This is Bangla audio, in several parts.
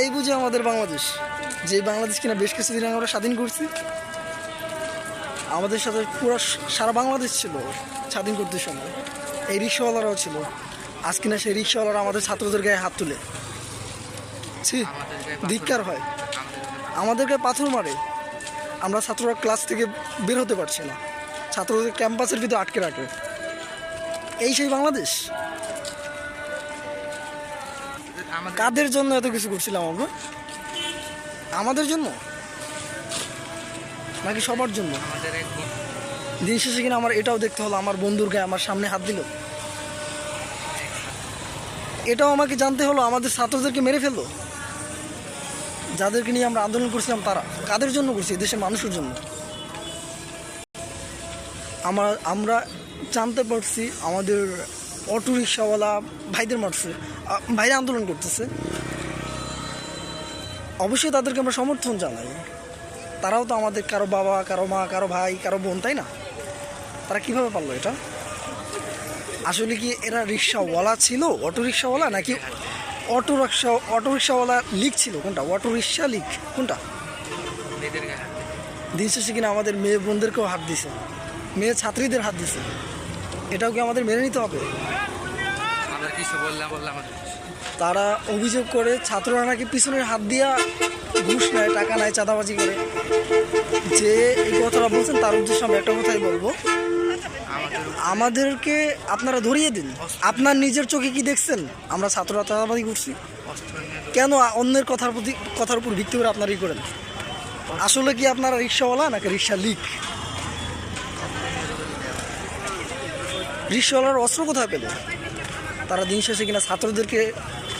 এই বুঝে আমাদের বাংলাদেশ। যে বাংলাদেশ কিনা বেশ কিছুদিন আগে আমরা স্বাধীন করছি। আমাদের সাথে পুরো সারা বাংলাদেশ ছিল স্বাধীন করতে সময়। এই রিক্সাওয়ালারাও ছিল। আজ কিনা সেই রিক্সাওয়ালারা আমাদের ছাত্রদের গায়ে হাত তুলে। ছি, ধিক্কার হয়। আমাদেরকে পাথর মারে। আমরা ছাত্ররা ক্লাস থেকে বের হতে পারছি না। ছাত্রদের ক্যাম্পাসের ভিতরে আটকে রাখে। এই সেই বাংলাদেশ। কাদের জন্য এত কিছু করছিলাম আমরা? আমাদের জন্য? নাকি সবার জন্য? দিন শেষে কিনা আমার এটাও দেখতে হলো আমার বন্ধুর গায়ে আমার সামনে হাত দিল। এটাও আমাকে জানতে হলো আমাদের ছাত্রদেরকে মেরে ফেলল। যাদেরকে নিয়ে আমরা আন্দোলন করছিলাম তারা। কাদের জন্য করছি? দেশের মানুষের জন্য। আমরা আমরা জানতে পারছি আমাদের অটো রিক্সাওয়ালা ভাইদের মারছে। ভাইরা আন্দোলন করতেছে। অবশ্যই তাদেরকে আমরা সমর্থন জানাই। তারাও তো আমাদের কারও বাবা, কারও মা, কারও ভাই, কারও বোন, তাই না? তারা কীভাবে পারল এটা? আসলে কি এরা রিক্সাওয়ালা ছিল, অটো রিক্সাওয়ালা নাকি অটো রিক্সা, অটো রিক্সাওয়ালা লিক ছিল? কোনটা? অটো রিক্সা লিক কোনটা। দিন শেষে কিনা আমাদের মেয়ে বোনদেরকেও হাত দিছে। মেয়ে ছাত্রীদের হাত দিছে। এটাও কি আমাদের মেনে নিতে হবে? আমরা কিছু বললাম বললাম। তারা অভিযোগ করে ছাত্ররা নাকি পিছনের হাত দিয়া ঘুষ নেয় টাকা নেয় চাঁদাবাজি করে। যে এই কথাটা বলছেন তার উদ্দেশ্যে আমি একটা কথাই বলব। আমাদেরকে আপনারা ধরিয়ে দিন। আপনার নিজের চোখে কি দেখছেন? আমরা ছাত্ররা চাঁদাবাজি করছি। কেন অন্যের কথার প্রতি কথার উপর ভিত্তি করে আপনারা ই করেন? আসলে কি আপনারা রিক্সাওয়ালা নাকি রিক্সা লিক? রিক্সাওয়ালার অস্ত্র কোথায় পেল? তারা দিন শেষে কিনা ছাত্রদেরকে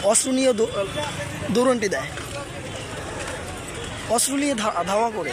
অস্ত্র নিয়ে দৌড়নটি দেয়। অস্ত্র নিয়ে ধাওয়া করে।